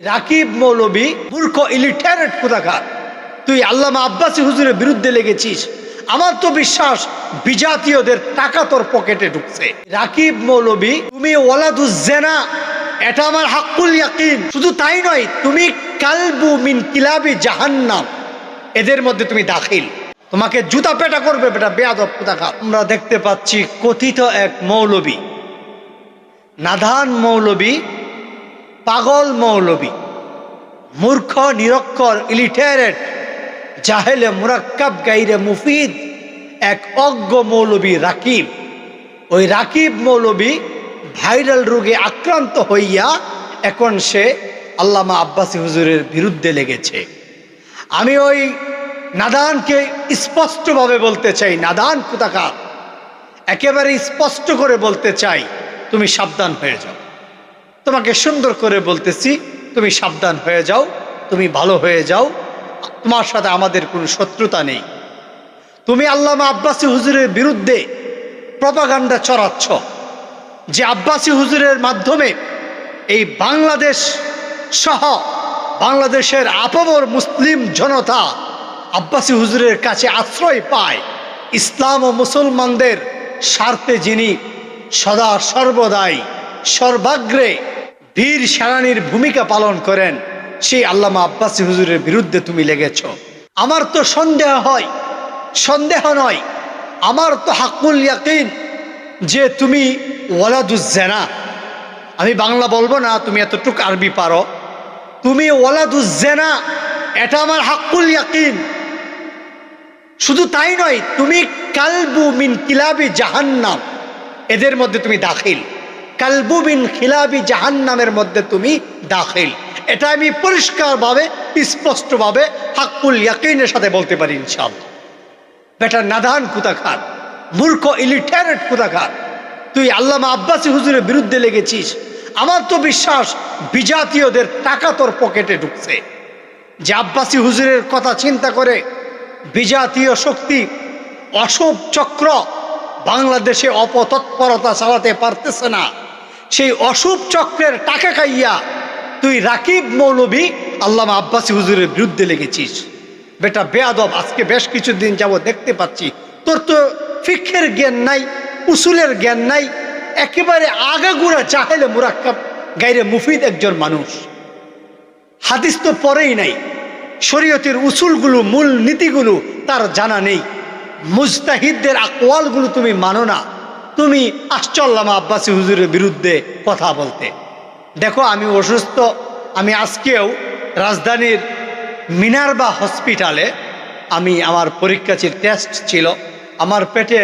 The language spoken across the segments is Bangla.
রাকিব মৌলবি, মূর্খ ইলিটারেট কোথাকার? তুই আল্লামা আব্বাসী হুজুরের বিরুদ্ধে লেগেছিস। আমার তো বিশ্বাস বিজাতীয়দের টাকা তোর পকেটে ঢুকছে। রাকিব মৌলবি, তুমি ওয়ালাদুজ্জেনা এটা আমার হাক্কুল ইয়াকিন। শুধু তাই নয়, তুমি কালবু মিন কিলাবি জাহান্নাম। এদের মধ্যে তুমি দাখিল। তোমাকে জুতা পেটা করবে বেটা, বেয়াদব কোথাকার? আমরা দেখতে পাচ্ছি কথিত এক মৌলবি। নাধান মৌলবী পাগল মৌলবী, মূর্খ, নিরক্ষর ইলিটারেট জাহেলে, মুরাক্কাব গাইরে মুফিদ, এক অজ্ঞ মৌলবী রাকিব। ওই রাকিব মৌলবী ভাইরাল রোগে আক্রান্ত হইয়া এখন সে আল্লামা আব্বাসী হুজুরের বিরুদ্ধে লেগেছে। আমি ওই নাদানকে স্পষ্টভাবে বলতে চাই, নাদান কোথাকার? একেবারে স্পষ্ট করে বলতে চাই, তুমি সাবধান হয়ে যাও। তোমাকে সুন্দর করে বলতেছি, তুমি সাবধান হয়ে যাও, তুমি ভালো হয়ে যাও, তোমার সাথে আমাদের কোনো শত্রুতা নেই। তুমি আল্লামা আব্বাসী হুজুরের বিরুদ্ধে প্রপাগান্ডা চড়াচ্ছ। যে আব্বাসী হুজুরের মাধ্যমে এই বাংলাদেশ সহ বাংলাদেশের আপবর মুসলিম জনতা আব্বাসী হুজুরের কাছে আশ্রয় পায়, ইসলাম ও মুসলমানদের স্বার্থে যিনি সদা সর্বদাই, সর্বাগ্রে বীর সেনানীর ভূমিকা পালন করেন সেই আল্লামা আব্বাসী হুজুরের বিরুদ্ধে তুমি লেগেছ। আমার তো সন্দেহ হয়, সন্দেহ নয়, আমার তো হাকুল ইয়াকিন যে তুমি ওয়ালাদুজ্জেনা আমি বাংলা বলব না, তুমি এতটুকু আরবি পারো। তুমি ওয়ালাদুজ্জেনা এটা আমার হাকুল ইয়াকিন। শুধু তাই নয়, তুমি কালবু মিন কিলাবি জাহান্নাম, এদের মধ্যে তুমি দাখিল। কালবু মিন খিলাবি জাহান্নামের মধ্যে তুমি দাখিল। এটা আমি পরিষ্কারভাবে, স্পষ্টভাবে, হাক্কুল ইয়াকিনের সাথে বলতে পারি ইনশাআল্লাহ। বেটা নাদান কুতাখার, মূর্খ ইলিটারেট কুতাখার, তুই আল্লামা আব্বাসী হুজুরের বিরুদ্ধে লেগেছিস, আমার তো বিশ্বাস বিজাতীয়দের টাকা তোর পকেটে ঢুকছে। যে আব্বাসী হুজুরের কথা চিন্তা করে বিজাতীয় শক্তি অশুভ চক্র বাংলাদেশে অপতৎপরতা চালাতে পারতেছে না। সেই অশুভ চক্রের টাকা খাইয়া তুই রাকিব মৌলবী আল্লামা আব্বাসী হুজুরের বিরুদ্ধে লেগেছিস। বেটা, বেয়াদব, আজকে বেশ কিছুদিন যাব দেখতে পাচ্ছি। তোর তো ফিক্ষের জ্ঞান নাই, উসুলের জ্ঞান নাই, একেবারে আগাগুড়া চাহেলে মুরাক্কাব গাইরে মুফিদ একজন মানুষ। হাদিস তো পরেই নাই, শরীয়তের উসুলগুলো, মূল নীতিগুলো তার জানা নেই। মুস্তাহিদদের আকওয়ালগুলো তুমি মানো না। তুমি আশ্চর্যামা আব্বাসী হুজুরের বিরুদ্ধে কথা বলতে। দেখো, আমি অসুস্থ। আমি আজকেও রাজধানীর মিনারবা হসপিটালে আমি আমার পরীক্ষা ছিল টেস্ট ছিল, আমার পেটে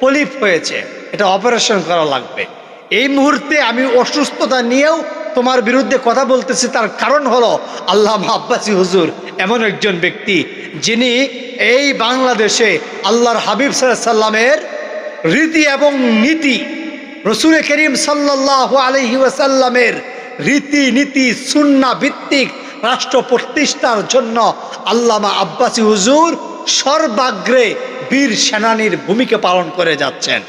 পলিপ হয়েছে। এটা অপারেশন করা লাগবে। এই মুহূর্তে আমি অসুস্থতা নিয়েও তোমার বিরুদ্ধে কথা বলতেছি। তার কারণ হলো আল্লাহ আব্বাসী হুজুর এমন একজন ব্যক্তি, যিনি এই বাংলাদেশে আল্লাহর হাবিব সাল্লামের রীতি এবং নীতি রসুল করিম সাল্লাহ আলহি ওয়াসাল্লামের রীতি নীতি সুন্না ভিত্তিক রাষ্ট্র প্রতিষ্ঠার জন্য আল্লামা আব্বাসী হুজুর সর্বাগ্রে বীর সেনানীর ভূমিকা পালন করে যাচ্ছেন।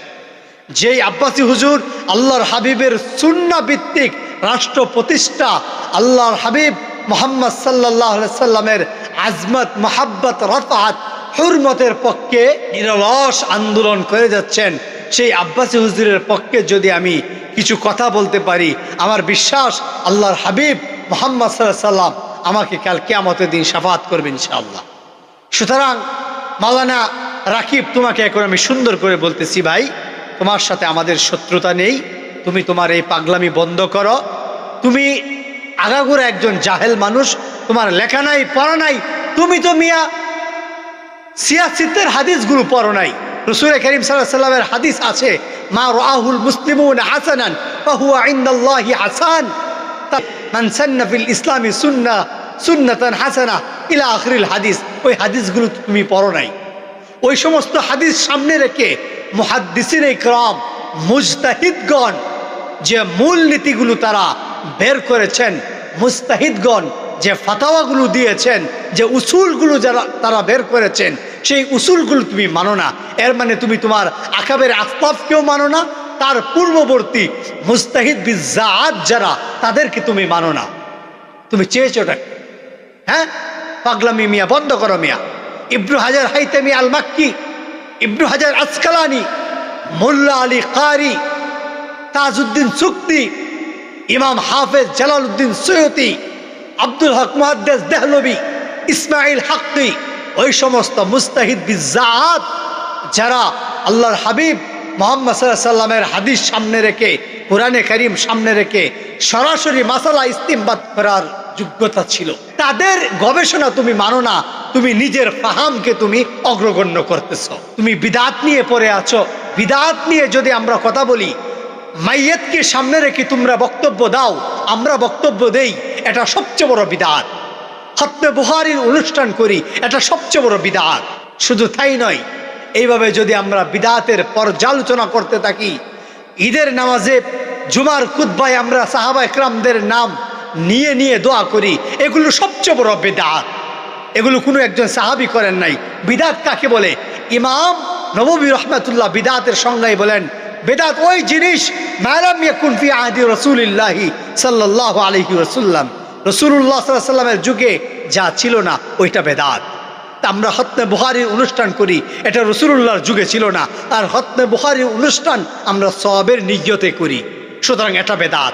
যেই আব্বাসী হুজুর আল্লাহর হাবিবের সুন্না ভিত্তিক রাষ্ট্র প্রতিষ্ঠা, আল্লাহর হাবিব মোহাম্মদ সাল্লাহ সাল্লামের আজমত, মোহাব্বত, রফাত হুরমতের পক্ষে নিরলস আন্দোলন করে যাচ্ছেন। সেই আব্বাসী হুজুরের পক্ষে যদি আমি কিছু কথা বলতে পারি, আমার বিশ্বাস আল্লাহর হাবিব মোহাম্মদ সাল্লাহ সাল্লাম আমাকে কাল কেয়ামতের দিন সাফাত করবেন ইনশাআল্লাহ। সুতরাং মাওলানা রাকিব, তোমাকে এখন আমি সুন্দর করে বলতেছি ভাই, তোমার সাথে আমাদের শত্রুতা নেই, তুমি তোমার এই পাগলামি বন্ধ করো। তুমি আগাগোড়া একজন জাহেল মানুষ, তোমার লেখা নাই, পড়া নাই, তুমি তো মিয়া সিয়াসিতের হাদিসগুলো পড়ো নাই। রসুল করিম সাল্লামের হাদিস আছে, মা রাহুল মুসলিমুন হাসানান, ফাহুয়া ইনদাল্লাহি হাসান। সান্না ফিল ইসলামি সুন্না, সুন্নাতান হাসানা, ইলা আখরিল হাদিস। ওই হাদিসগুলো তুমি পড়ো নাই। ওই সমস্ত হাদিস সামনে রেখে মুহাদ্দিসিন ইকরাম, মুজতাহিদগণ, যে মূল নীতিগুলো তারা বের করেছেন মুস্তাহিদগণ যে ফাতাওয়াগুলো দিয়েছেন, যে উসুলগুলো যারা, তারা বের করেছেন, সেই উসুলগুলো তুমি মানো না। এর মানে তুমি তোমার আকাবের আসলাফকেও মানো না, তার পূর্ববর্তী মুস্তাহিদ বিজাত যারা, তাদেরকে তুমি মানো না। তুমি চেয়েছোটা? হ্যাঁ? পাগলামি মিয়া, বন্ধ করো মিয়া। ইব্রু হাজার হাইতামি আল মাক্কি ইব্রু হাজার আসকালানি, মোল্লা আলী কারি, তাজউদ্দিন সুক্তি, ইমাম হাফেজ জালালউদ্দিন সৈয়তি আব্দুল হক মুহাদ্দেস দেহলবি ইসমাইল হাক্কি, ওই সমস্ত মুস্তাহিদ বিজাত যারা আল্লাহর হাবিব মোহাম্মদ সাল্লাহ সাল্লামের হাদিস সামনে রেখে, কোরআনে করিম সামনে রেখে সরাসরি মাসালা ইস্তিমবাদ করার যোগ্যতা ছিল। তাদের গবেষণা তুমি মানো না, তুমি নিজের ফাহামকে তুমি অগ্রগণ্য করতেছ। তুমি বিদাত নিয়ে পড়ে আছো। বিদাত নিয়ে যদি আমরা কথা বলি মাইয়েতকে সামনে রেখে তোমরা বক্তব্য দাও, আমরা বক্তব্য দেই, এটা সবচেয়ে বড় বিদাত। খতমে বুহারির অনুষ্ঠান করি, এটা সবচেয়ে বড় বিদাত। শুধু তাই নয়, এইভাবে যদি আমরা বিদাতের পর্যালোচনা করতে থাকি, ঈদের নামাজে জুমার খুদ্বায় আমরা সাহাবা একরামদের নাম নিয়ে নিয়ে দোয়া করি, এগুলো সবচেয়ে বড় বেদাত। এগুলো কোনো একজন সাহাবি করেন নাই। বিদাত কাকে বলে? ইমাম নববী রহমাতুল্লাহ বিদাতের সংজ্ঞায় বলেন বেদাত ওই জিনিস মায়ালাম ইয়াকুন ফি আদি রসুলিল্লাহি সাল্লাহ আলহি রসুল্লাম রসুল্লাহ সাল্লামের যুগে যা ছিল না, ওইটা বেদাত। আমরা হতনে বুহারির অনুষ্ঠান করি, এটা রসুল্লাহর যুগে ছিল না, আর হতনে বুহারির অনুষ্ঠান আমরা সবের নিয়তে করি। সুতরাং এটা বেদাত।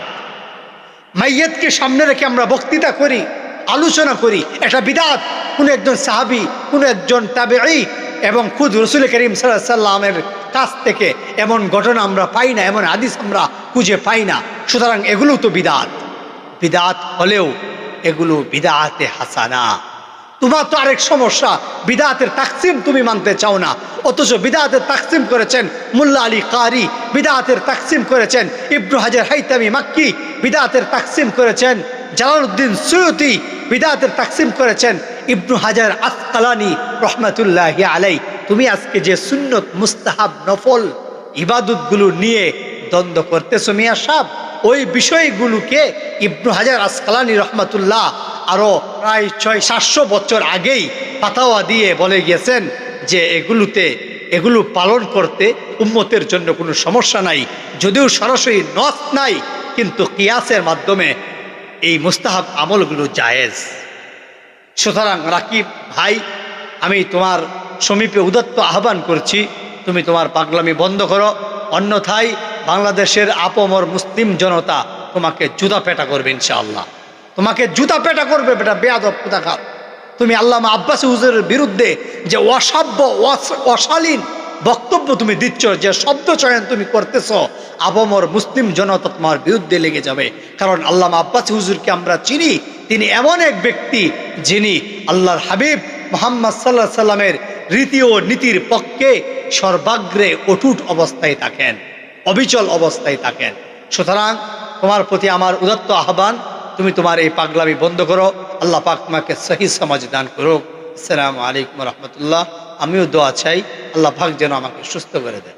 মাইয়াতকে সামনে রেখে আমরা বক্তৃতা করি, আলোচনা করি, এটা বিদাত। কোনো একজন সাহাবি, কোনো একজন তাবেঈ এবং খুদ রসুল করিম সাল্লামের কাছ থেকে এমন ঘটনা আমরা পাই না, এমন হাদিস আমরা খুঁজে পাই না। সুতরাং এগুলো তো বিদাত। বিদাত হলেও এগুলো বিদাতে হাসানা। তোমার তো আরেক সমস্যা, বিদাতের তাকসিম তুমি মানতে চাও না। অথচ বিদাতের তাকসিম করেছেন মুল্লা আলী কারি, বিদাতের তাকসিম করেছেন ইব্রু হাজার হাইতামি মাক্কি, বিদাতের তাকসিম করেছেন জালালউদ্দিন সৈয়তি, বিদাতের তাকসিম করেছেন ইবনু হাজার আসকালানি রহমাতুল্লাহ আলাই তুমি আজকে যে সুন্নত, মুস্তাহাব, নফল ইবাদতগুলো নিয়ে দ্বন্দ্ব করতেছো মিয়া সাহ ওই বিষয়গুলোকে ইবনু হাজার আসকালানি রহমাতুল্লাহ আরও প্রায় ছয়, সাতশো বছর আগেই পাতাওয়া দিয়ে বলে গিয়েছেন যে এগুলোতে, এগুলো পালন করতে উম্মতের জন্য কোনো সমস্যা নাই। যদিও সরাসরি নথ নাই, কিন্তু কিয়াসের মাধ্যমে এই মুস্তাহাব আমলগুলো জায়েজ। সুতরাং রাকিব ভাই, আমি তোমার সমীপে উদত্ত আহ্বান করছি, তুমি তোমার পাগলামি বন্ধ করো। অন্যথায় বাংলাদেশের আপমর মুসলিম জনতা তোমাকে জুতা পেটা করবে ইনশাআল্লাহ। তোমাকে জুতা পেটা করবে বেটা কোথাকার। তুমি আল্লামা আব্বাস হুজুরের বিরুদ্ধে যে অসাব্য অশালীন বক্তব্য তুমি দিচ্ছ, যে শব্দ চয়ন তুমি করতেছ আবমর মুসলিম জনতা তোমার বিরুদ্ধে লেগে যাবে। কারণ আল্লামা আব্বাস হুজুরকে আমরা চিনি, তিনি এমন এক ব্যক্তি যিনি আল্লাহর হাবিব মোহাম্মদ সাল্লাহ সাল্লামের রীতি ও নীতির পক্ষে সর্বাগ্রে অটুট অবস্থায় থাকেন, অবিচল অবস্থায় থাকেন। সুতরাং তোমার প্রতি আমার উদত্ত আহ্বান, তুমি তোমার এই পাগলামি বন্ধ করো, আল্লাহ পাক তোমাকে সহি সমাজ দান করুক। আসসালামু আলাইকুম রহমতুল্লাহ। আমিও দোয়া চাই, আল্লাহ পাক যেন আমাকে সুস্থ করে দেন।